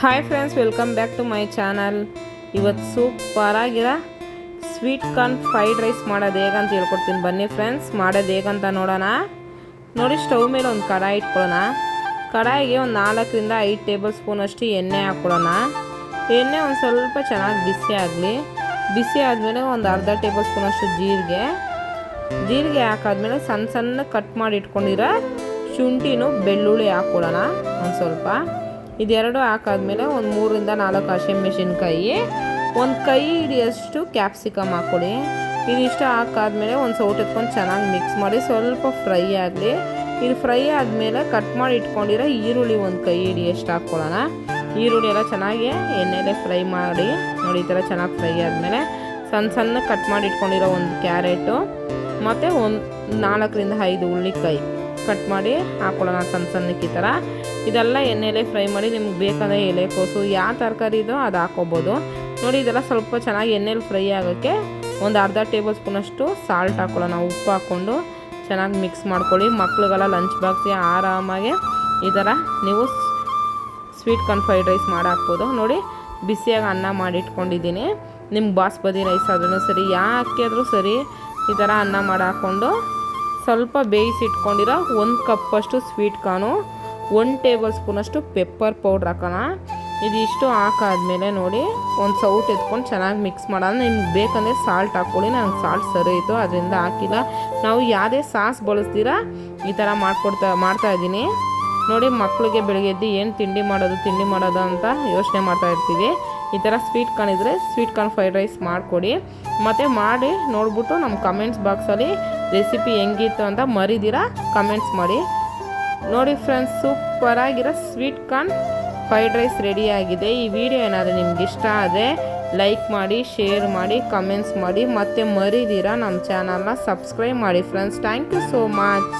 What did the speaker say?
Hi friends welcome back to my channel ಇವತ್ತು ಸೂಪರಾಗಿರೋ sweet corn fried rice ಮಾಡೋದು ಹೇಗಂತ ಹೇಳ್ಕೊಡ್ತೀನಿ. ಬನ್ನಿ ಫ್ರೆಂಡ್ಸ್ ಮಾಡೋದು ಹೇಗಂತ ನೋಡೋಣ. ನೋಡಿ ಸ್ಟವ್ ಮೇಲೆ ಒಂದು ಕಡಾಯಿ ಇಟ್ಕೊಳ್ಳೋಣ. ಕಡಾಯಿಗೆ ಒಂದು ನಾಲ್ಕರಿಂದ ಐದು ಟೇಬಲ್ ಸ್ಪೂನ್ ಅಷ್ಟು ಎಣ್ಣೆ ಹಾಕ್ಕೊಳ್ಳೋಣ. ಎಣ್ಣೆ ಒಂದು ಸ್ವಲ್ಪ ಚೆನ್ನಾಗಿ ಬಿಸಿ ಆಗಲಿ. ಬಿಸಿ ಆದಮೇಲೆ ಒಂದು ಅರ್ಧ ಟೇಬಲ್ ಸ್ಪೂನ್ ಅಷ್ಟು ಜೀರಿಗೆ. ಜೀರಿಗೆ ಹಾಕಾದ್ಮೇಲೆ ಸಣ್ಣ ಸಣ್ಣ ಕಟ್ ಮಾಡಿ ಇಟ್ಕೊಂಡಿರೋ ಶುಂಠಿನೂ ಬೆಳ್ಳುಳ್ಳಿ ಹಾಕ್ಕೊಳ್ಳೋಣ ಒಂದು ಸ್ವಲ್ಪ. ಇದೆರಡು ಹಾಕಾದ್ಮೇಲೆ ಒಂದು ಮೂರಿಂದ ನಾಲ್ಕು ಹಸಿಮೆಣಸಿನ್ಕಾಯಿ ಒಂದು ಕೈ ಹಿಡಿಯಷ್ಟು ಕ್ಯಾಪ್ಸಿಕಮ್ ಹಾಕ್ಕೊಳ್ಳಿ ಇದಿಷ್ಟು ಹಾಕಾದ್ಮೇಲೆ ಒಂದು ಸೌಟ್ ಎತ್ಕೊಂಡು ಚೆನ್ನಾಗಿ ಮಿಕ್ಸ್ ಮಾಡಿ ಸ್ವಲ್ಪ ಫ್ರೈ ಆಗಲಿ. ಇದು ಫ್ರೈ ಆದಮೇಲೆ ಕಟ್ ಮಾಡಿ ಇಟ್ಕೊಂಡಿರೋ ಈರುಳ್ಳಿ ಒಂದು ಕೈ ಹಿಡಿಯಷ್ಟು ಹಾಕ್ಕೊಳ್ಳೋಣ. ಈರುಳ್ಳಿ ಎಲ್ಲ ಚೆನ್ನಾಗಿ ಎಣ್ಣೆಲೆ ಫ್ರೈ ಮಾಡಿ, ನೋಡಿ ಈ ಥರ ಚೆನ್ನಾಗಿ ಫ್ರೈ ಆದಮೇಲೆ ಸಣ್ಣ ಸಣ್ಣ ಕಟ್ ಮಾಡಿ ಇಟ್ಕೊಂಡಿರೋ ಒಂದು ಕ್ಯಾರೆಟು. ಮತ್ತು ಒಂದು ನಾಲ್ಕರಿಂದ ಐದು ಹುಳ್ಳಿಕಾಯಿ ಕಟ್ ಮಾಡಿ ಹಾಕ್ಕೊಳ್ಳೋಣ ಸಣ್ಣ ಸಣ್ಣಕ್ಕೆ ಈ ಥರ. ಇದೆಲ್ಲ ಎಣ್ಣೆಲೆ ಫ್ರೈ ಮಾಡಿ ನಿಮ್ಗೆ ಬೇಕಾದ ಎಲೆಕೋಸು ಯಾವ ತರಕಾರಿ ಇದೋ ಅದು ಹಾಕೋಬೋದು ನೋಡಿ, ಇದೆಲ್ಲ ಸ್ವಲ್ಪ ಚೆನ್ನಾಗಿ ಎಣ್ಣೆಲಿ ಫ್ರೈ ಆಗೋಕ್ಕೆ ಒಂದು ಅರ್ಧ ಟೇಬಲ್ ಸ್ಪೂನಷ್ಟು ಸಾಲ್ಟ್ ಹಾಕ್ಕೊಳ್ಳೋಣ ಉಪ್ಪು ಹಾಕ್ಕೊಂಡು ಚೆನ್ನಾಗಿ ಮಿಕ್ಸ್ ಮಾಡ್ಕೊಳ್ಳಿ. ಮಕ್ಳಿಗೆಲ್ಲ ಲಂಚ್ ಬಾಕ್ಸಿ ಆರಾಮಾಗಿ ಈ ಥರ ನೀವು ಸ್ವೀಟ್ ಕಾರ್ನ್ ಫ್ರೈಡ್ ರೈಸ್ ಮಾಡಿ ಹಾಕ್ಬೋದು. ನೋಡಿ, ಬಿಸಿಯಾಗಿ ಅನ್ನ ಮಾಡಿಟ್ಕೊಂಡಿದ್ದೀನಿ ನಿಮ್ಗೆ ಬಾಸ್ಮತಿ ರೈಸ್ ಆದ್ರೂ ಸರಿ, ಯಾಕೆ ಆದರೂ ಸರಿ ಈ ಥರ ಅನ್ನ ಮಾಡಿ ಹಾಕ್ಕೊಂಡು ಸ್ವಲ್ಪ ಬೇಯಿಸಿ ಇಟ್ಕೊಂಡಿರೋ ಒಂದು ಕಪ್ಪಷ್ಟು ಸ್ವೀಟ್ ಕಾರ್ನು ಒನ್ ಟೇಬಲ್ ಸ್ಪೂನಷ್ಟು ಪೆಪ್ಪರ್ ಪೌಡ್ರ್ ಹಾಕೋಣ. ಇದಿಷ್ಟು ಹಾಕಾದ್ಮೇಲೆ ನೋಡಿ, ಒಂದು ಸೌಟ್ ಎತ್ಕೊಂಡು ಚೆನ್ನಾಗಿ ಮಿಕ್ಸ್ ಮಾಡೋಣ. ನಿಮ್ಗೆ ಬೇಕಂದರೆ ಸಾಲ್ಟ್ ಹಾಕ್ಕೊಳ್ಳಿ ನನಗೆ ಸಾಲ್ಟ್ ಸರಿ ಇತ್ತು ಅದರಿಂದ ಹಾಕಿಲ್ಲ. ನಾವು ಯಾವುದೇ ಸಾಸ್ ಬಳಸ್ತೀರಾ, ಈ ಥರ ಮಾಡ್ಕೊಡ್ತಾ, ಮಾಡ್ತಾ ಇದ್ದೀನಿ. ನೋಡಿ ಮಕ್ಕಳಿಗೆ ಬೆಳಗ್ಗೆ ಎದ್ದು ಏನು ತಿಂಡಿ ಮಾಡೋದು ತಿಂಡಿ ಮಾಡೋದು ಅಂತ ಯೋಚನೆ ಮಾಡ್ತಾ ಇರ್ತೀವಿ. ಈ ಥರ ಸ್ವೀಟ್ ಕಾರ್ನ್ ಇದ್ದರೆ ಸ್ವೀಟ್ ಕಾರ್ನ್ ಫ್ರೈಡ್ ರೈಸ್ ಮಾಡಿಕೊಡಿ. ಮತ್ತು ಮಾಡಿ ನೋಡಿಬಿಟ್ಟು ನಮ್ಮ ಕಮೆಂಟ್ಸ್ ಬಾಕ್ಸಲ್ಲಿ ರೆಸಿಪಿ ಹೆಂಗಿತ್ತು ಅಂತ ಮರಿದಿರ ಕಮೆಂಟ್ಸ್ ಮಾಡಿ. ನೋಡಿ ಫ್ರೆಂಡ್ಸ್ ಸೂಪರಾಗಿರೋ ಸ್ವೀಟ್ ಕಾರ್ನ್ ಫ್ರೈಡ್ ರೈಸ್ ರೆಡಿಯಾಗಿದೆ ಈ ವಿಡಿಯೋ ಏನಾದರೂ ನಿಮ್ಗೆ ಇಷ್ಟ ಆದರೆ ಲೈಕ್ ಮಾಡಿ ಶೇರ್ ಮಾಡಿ ಕಮೆಂಟ್ಸ್ ಮಾಡಿ. ಮತ್ತು ಮರಿದಿರ ನಮ್ಮ ಚಾನಲ್ನ ಸಬ್ಸ್ಕ್ರೈಬ್ ಮಾಡಿ friends thank you so much